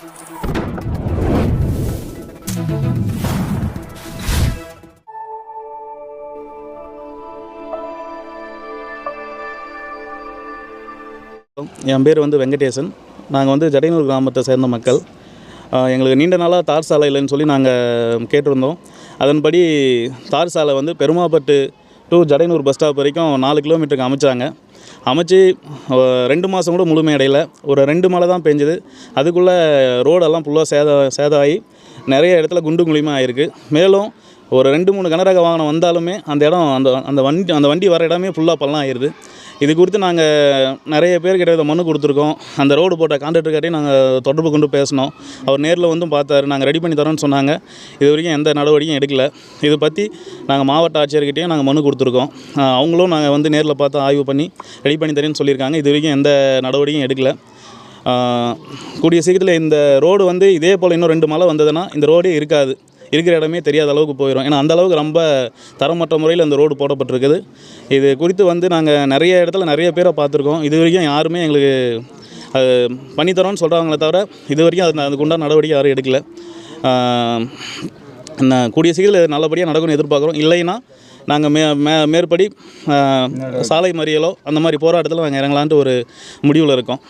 என் பேர் வந்து வெங்கடேசன். நாங்கள் வந்து ஜடையனூர் கிராமத்தை சேர்ந்த மக்கள். எங்களுக்கு நீண்ட நாளாக தார் சாலை இல்லைன்னு சொல்லி நாங்கள் கேட்டிருந்தோம். அதன்படி தார் சாலை வந்து Perumappattu to Jadaiyanur bus stop வரைக்கும் நாலு கிலோமீட்டருக்கு அமைச்சாங்க. அமைச்சு ரெண்டு மாதம் கூட முழுமையடையில் ஒரு ரெண்டு மழை தான் பெஞ்சுது. அதுக்குள்ளே ரோடெல்லாம் ஃபுல்லாக சேத சேதமாகி நிறைய இடத்துல குண்டு குழியுமாக ஆயிருக்கு. மேலும் ஒரு ரெண்டு மூணு கனரக வாகனம் வந்தாலுமே அந்த இடம் அந்த அந்த வண்டி அந்த வண்டி வர இடமே ஃபுல்லாக பள்ளம் ஆயிடுது இது குறித்து நாங்கள் நிறைய பேர்கிட்ட இதை மனு கொடுத்துருக்கோம். அந்த ரோடு போட்ட கான்ட்ராக்டர்கிட்டையும் நாங்கள் தொடர்பு கொண்டு பேசினோம். அவர் நேரில் வந்தும் பார்த்தாரு. நாங்கள் ரெடி பண்ணி தரோம்னு சொன்னாங்க. இது வரைக்கும் எந்த நடவடிக்கையும் எடுக்கல. இது பற்றி நாங்கள் மாவட்ட ஆட்சியர்கிட்டையும் நாங்கள் மனு கொடுத்துருக்கோம். அவங்களும் நாங்கள் வந்து நேரில் பார்த்து ஆய்வு பண்ணி ரெடி பண்ணி தரேன்னு சொல்லியிருக்காங்க. இது வரைக்கும் எந்த நடவடிக்கையும் எடுக்கல. கூடிய சீக்கிரத்தில் இந்த ரோடு வந்து இதே போல் இன்னும் ரெண்டு மழை வந்ததுன்னா இந்த ரோடே இருக்காது. இருக்கிற இடமே தெரியாத அளவுக்கு போயிடும் ஏன்னா அந்த அளவுக்கு ரொம்ப தரமற்ற முறையில் இந்த ரோடு போடப்பட்டிருக்குது. இது குறித்து வந்து நாங்கள் நிறைய இடத்துல நிறைய பேரை பார்த்துருக்கோம். இது வரைக்கும் யாருமே எங்களுக்கு அது பண்ணித்தரோன்னு சொல்கிறாங்களே தவிர இது வரைக்கும் அது அதுக்கு உண்டான நடவடிக்கை யாரும் எடுக்கல. கூடிய சீக்கிரத்தில் இது நல்லபடியாக நடக்கும்னு எதிர்பார்க்குறோம். இல்லைன்னா நாங்கள் மே மே மேற்படி சாலை மறியலோ அந்த மாதிரி போராட்டத்தில் நாங்கள் இறங்கலான்ட்டு ஒரு முடிவில் இருக்கோம்.